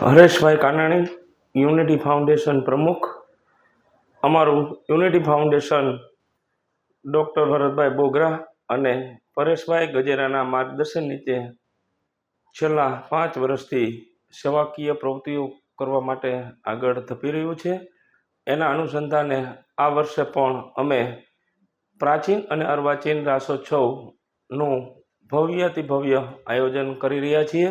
Hareshbhai Kanani, unity foundation પ્રમુખ. અમારું unity foundation doctor Bharatbhai Bogra અને પરેશભાઈ ગજેરાના માર્ગદર્શન નીચે છેલ્લા પાંચ વર્ષથી સેવાકીય પ્રવૃત્તિઓ કરવા માટે આગળ ધપી રહ્યું છે. એના અનુસંધાને આ વર્ષે પણ અમે પ્રાચીન અને અર્વાચીન રાસોત્સવનું ભવ્યથી ભવ્ય આયોજન કરી રહ્યા છીએ.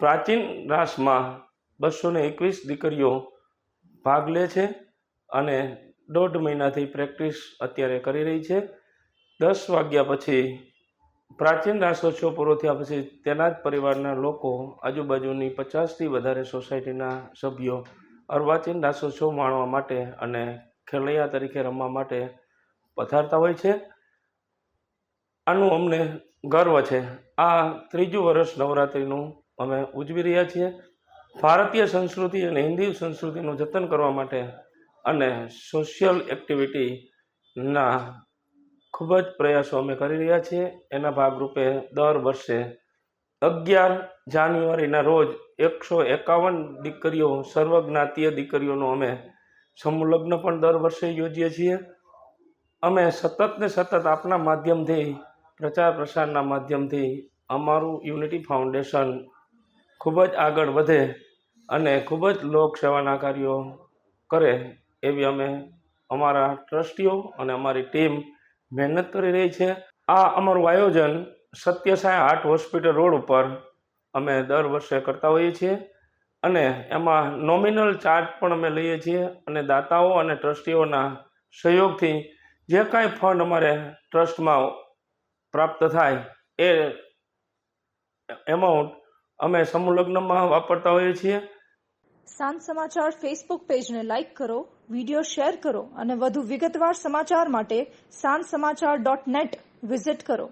પ્રાચીન રાસમાં બસો ને એકવીસ દીકરીઓ ભાગ લે છે અને દોઢ મહિનાથી પ્રેક્ટિસ અત્યારે કરી રહી છે. દસ વાગ્યા પછી પ્રાચીન રાસોત્સવ પૂરો થયા પછી તેના જ પરિવારના લોકો આજુબાજુની પચાસથી વધારે સોસાયટીના સભ્યો અર્વાચીન રાસોત્સવ માણવા માટે અને ખેલૈયા તરીકે રમવા માટે પધારતા હોય છે. આનું અમને ગર્વ છે. આ ત્રીજું વર્ષ નવરાત્રિનું અમે ઉજવી રહ્યા છીએ. ભારતીય સંસ્કૃતિ અને હિન્દી સંસ્કૃતિનું જતન કરવા માટે અને સોશિયલ એક્ટિવિટીના ખૂબ જ પ્રયાસો અમે કરી રહ્યા છીએ. એના ભાગરૂપે દર વર્ષે અગિયાર જાન્યુઆરીના રોજ એકસો એકાવન દીકરીઓ, સર્વજ્ઞાતીય દીકરીઓનું અમે સમૂહ લગ્ન પણ દર વર્ષે યોજીએ છીએ. અમે સતત ને સતત આપના માધ્યમથી, પ્રચાર પ્રસારના માધ્યમથી અમારું યુનિટી ફાઉન્ડેશન ખૂબ જ આગળ વધે અને ખૂબ જ લોકસેવાના કાર્યો કરે એવી અમે અમારા ટ્રસ્ટીઓ અને અમારી ટીમ મહેનત કરી રહી છે. આ અમારું આયોજન સત્યસાઈ હાર્ટ હોસ્પિટલ રોડ ઉપર અમે દર વર્ષે કરતા હોઈએ છીએ અને એમાં નોમિનલ ચાર્જ પણ અમે લઈએ છીએ અને દાતાઓ અને ટ્રસ્ટીઓના સહયોગથી જે કાંઈ ફંડ અમારે ટ્રસ્ટમાં પ્રાપ્ત થાય એ એમાઉન્ટ અમે સમૂહ લગ્નમાં વાપરતા હોઈએ છીએ. સાંજ સમાચાર ફેસબુક પેજને લાઇક કરો વિડિયો શેર કરો અને વધુ વિગતવાર સમાચાર માટે સાંજ સમાચાર ડોટ નેટ વિઝિટ કરો.